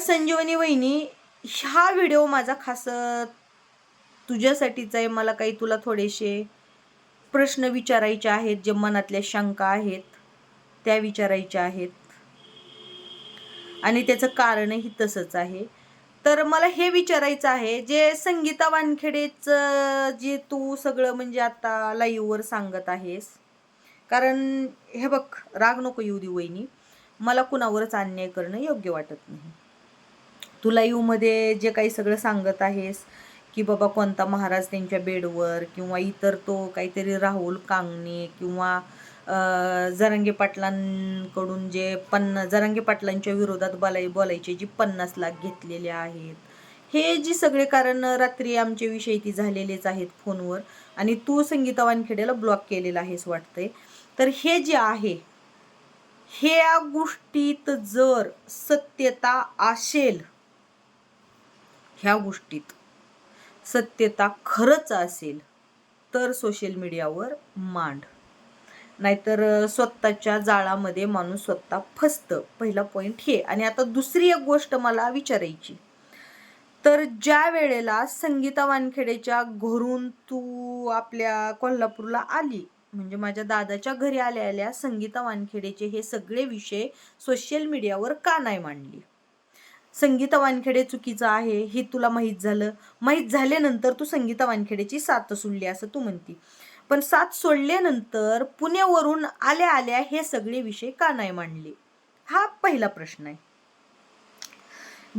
संजीवनी वहिनी ह्या व्हिडिओ माझा खास तुझ्यासाठीच आहे मला काही तुला थोडेसे प्रश्न विचारायचे आहेत जे मनातल्या शंका आहेत त्या विचारायच्या आहेत. आणि त्याचं कारणही तसंच आहे. तर मला हे विचारायचं आहे जे संगीता वानखेडेचं जे तू सगळं म्हणजे आता लाईव्हवर सांगत आहेस. कारण हे बघ राग नको येऊ दे वहिनी. मला कुणावरच अन्याय करणं योग्य वाटत नाही. तू लाईव्हमध्ये जे काही सगळं सांगत आहेस की बाबा कोणता महाराज त्यांच्या बेडवर किंवा इतर तो काहीतरी राहुल कांगणे किंवा अं, जरांगे पाटलांकडून जे पन्ना जरांगे पाटलांच्या विरोधात बोलाय बोलायचे जी पन्नास लाख घेतलेले आहेत. हे जी सगळे कारण रात्री आमच्या विषयी ती झालेलेच आहेत फोनवर आणि तू संगीता वानखेडेला ब्लॉक केलेला आहेस वाटतंय. तर हे जे आहे ह्या गोष्टीत जर सत्यता असेल ह्या गोष्टीत सत्यता खरंच असेल तर सोशल मीडियावर मांड. नाहीतर स्वतःच्या जाळामध्ये माणूस स्वतः फसतं. पहिला पॉईंट हे. आणि आता दुसरी एक गोष्ट मला विचारायची. तर ज्या वेळेला संगीता वानखेडेच्या घरून तू आपल्या कोल्हापूरला आली म्हणजे माझ्या दादाच्या घरी आल्या आल्या संगीता वानखेडेचे हे सगळे विषय सोशल मीडियावर का नाही मांडली? संगीता वानखेडे चुकीचं आहे हे तुला माहीत झालं. माहीत झाल्यानंतर तू संगीता वानखेडेची साथ सोडली असं तू म्हणती. पण साथ सोडल्यानंतर पुण्यावरून आल्या आल्या हे सगळे विषय का नाही मांडले. हा पहिला प्रश्न आहे.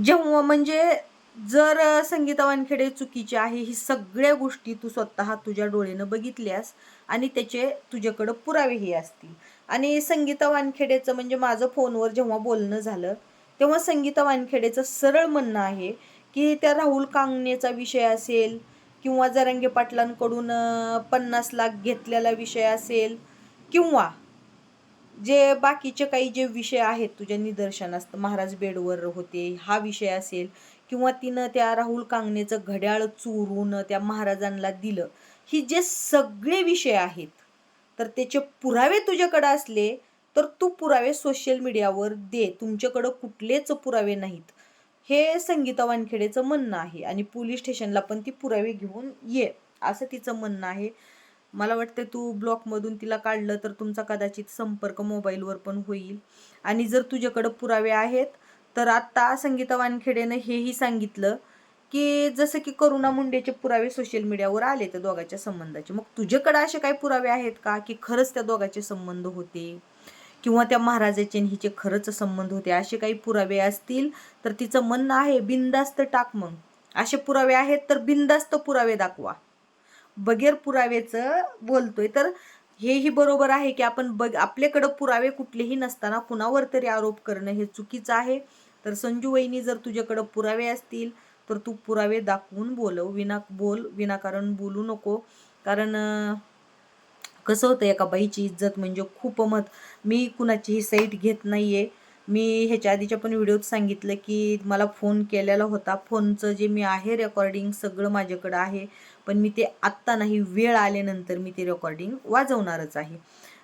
जेव्हा म्हणजे जर संगीता वानखेडे चुकीचे आहे ही सगळ्या गोष्टी तू स्वतः तुझ्या डोळ्यानं बघितल्यास आणि त्याचे तुझ्याकडं पुरावेही असतील. आणि संगीता वानखेडेचं म्हणजे माझं फोनवर जेव्हा बोलणं झालं तेव्हा संगीता वानखेडेचं सरळ म्हणणं आहे की त्या राहुल कांगणेचा विषय असेल किंवा जरंगे पाटलांकडून पन्नास लाख घेतलेला विषय असेल किंवा जे बाकीचे काही जे विषय आहेत तुझ्या निदर्शनास महाराज बेडवर होते हा विषय असेल किंवा तिनं त्या राहुल कांगणेचं घड्याळ चोरून त्या महाराजांना दिलं ही जे सगळे विषय आहेत तर त्याचे पुरावे तुझ्याकडे असले तर तू पुरावे सोशल मीडियावर दे. तुमच्याकडं कुठलेच पुरावे नाहीत. हे संगीता वानखेडेचं म्हणणं आहे आणि पोलीस स्टेशनला पण ती पुरावे घेऊन ये असं तिचं म्हणणं आहे. मला वाटतं तू ब्लॉकमधून तिला काढलं तर तुमचा कदाचित संपर्क मोबाईलवर पण होईल. आणि जर तुझ्याकडं पुरावे आहेत तर आता संगीता वानखेडेनं हेही सांगितलं की जसं की करुणा मुंडेचे पुरावे सोशल मीडियावर आले त्या दोघांच्या संबंधाचे. मग तुझ्याकडे असे काही पुरावे आहेत का की खरंच त्या दोघांचे संबंध होते? किंवा त्या महाराजाचे आणि हिचे खरंच संबंध होते. असे काही पुरावे असतील तर तिचं म्हणणं आहे बिनधास्त टाक मग. असे पुरावे आहेत तर बिनधास्त पुरावे दाखवा. बगैर पुरावेचं बोलतोय. तर हेही बरोबर आहे की आपण बग आपल्याकडं पुरावे कुठलेही नसताना कुणावर तरी आरोप करणं हे चुकीचं आहे. तर संजू वहिनी जर तुझ्याकडं पुरावे असतील तर तू पुरावे दाखवून बोलव. विना बोल विनाकारण बोलू नको. कारण कसं होतं एका बाईची इज्जत म्हणजे खूप मत. मी कुणाचीही साईट घेत नाही आहे मी ह्याच्या आधीच्या पण व्हिडिओत सांगितलं की मला फोन केलेला होता. फोनचं जे मी आहे रेकॉर्डिंग सगळं माझ्याकडं आहे. पण मी ते आत्ता नाही वेळ आल्यानंतर मी ते रेकॉर्डिंग वाजवणारच आहे.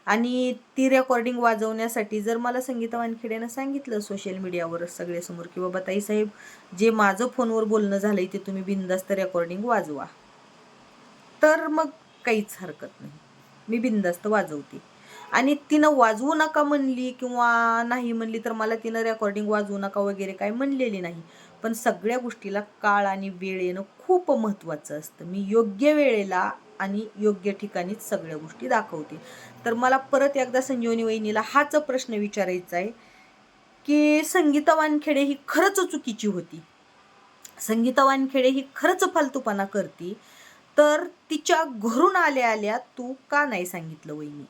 आणि ती रेकॉर्डिंग वाजवण्यासाठी जर मला संगीता वानखेड्यानं सांगितलं सोशल मीडियावर सगळ्यासमोर की बाबा ताईसाहेब जे माझं फोनवर बोलणं झालंय ते तुम्ही बिनधास्त रेकॉर्डिंग वाजवा. तर मग काहीच हरकत नाही. मी बिंदास्त वाजवते. आणि तिनं वाजवू नका म्हणली किंवा नाही म्हणली तर मला तिनं रेकॉर्डिंग वाजवू नका वगैरे काय म्हणलेली नाही. पण सगळ्या गोष्टीला काळ आणि वेळ येणं खूप महत्त्वाचं असतं. मी योग्य वेळेला आणि योग्य ठिकाणीच सगळ्या गोष्टी दाखवते. तर मला परत एकदा संजीवनी वहिनीला हाच प्रश्न विचारायचा आहे की संगीता वानखेडे ही खरंच चुकीची होती. संगीता वानखेडे ही खरंच फालतूपणा करती. तर तिच्या घरून आल्या आल्या तू का नाही सांगितलं वहिनी?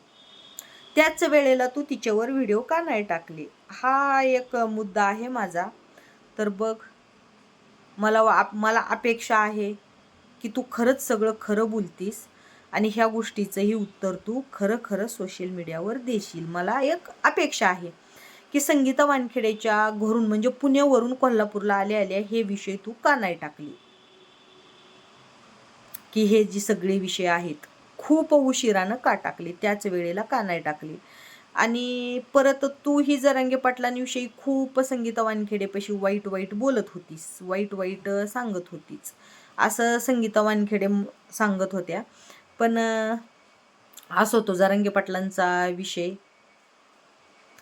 त्याच वेळेला तू तिच्यावर व्हिडिओ का नाही टाकले? हा एक मुद्दा आहे माझा. तर बघ मला आप मला अपेक्षा आहे की तू खरंच सगळं खरं बोलतीस आणि ह्या गोष्टीचंही उत्तर तू खरं खरं सोशल मीडियावर देशील. मला एक अपेक्षा आहे की संगीता वानखेडेच्या घरून म्हणजे पुण्यावरून कोल्हापूरला आल्या आल्या हे विषय तू का नाही टाकली? की हे जी सगळे विषय आहेत खूप उशिरानं का टाकले? त्याच वेळेला का नाही टाकले? आणि परत तू ही जरांगे पाटलांविषयी खूप संगीता वानखेडेपाशी वाईट वाईट बोलत होतीस वाईट वाईट सांगत होतीस. असं संगीता वानखेडे सांगत होत्या. पण असं होतो जरांगे पाटलांचा विषय.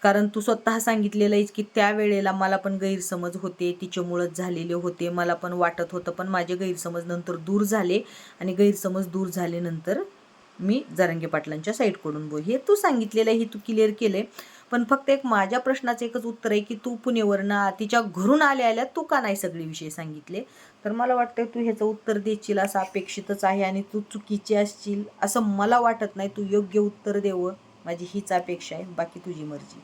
कारण तू स्वतः सांगितलेलं आहेस की त्यावेळेला मला पण गैरसमज होते तिच्यामुळंच झालेले होते. मला पण वाटत होतं पण माझे गैरसमज नंतर दूर झाले आणि गैरसमज दूर झाल्यानंतर मी जरांगे पाटलांच्या साईडकडून बोल हे तू सांगितलेलं आहे हे तू क्लिअर केलं आहे पण फक्त एक माझ्या प्रश्नाचं एकच उत्तर आहे की तू पुणेवरनं तिच्या घरून आल्या आल्या तू का नाही सगळे विषय सांगितले? तर मला वाटतं तू ह्याचं उत्तर देशील असं अपेक्षितच आहे आणि तू चुकीची असशील असं मला वाटत नाही. तू योग्य उत्तर देवं. माझी हीच अपेक्षा आहे बाकी तुझी मर्जी.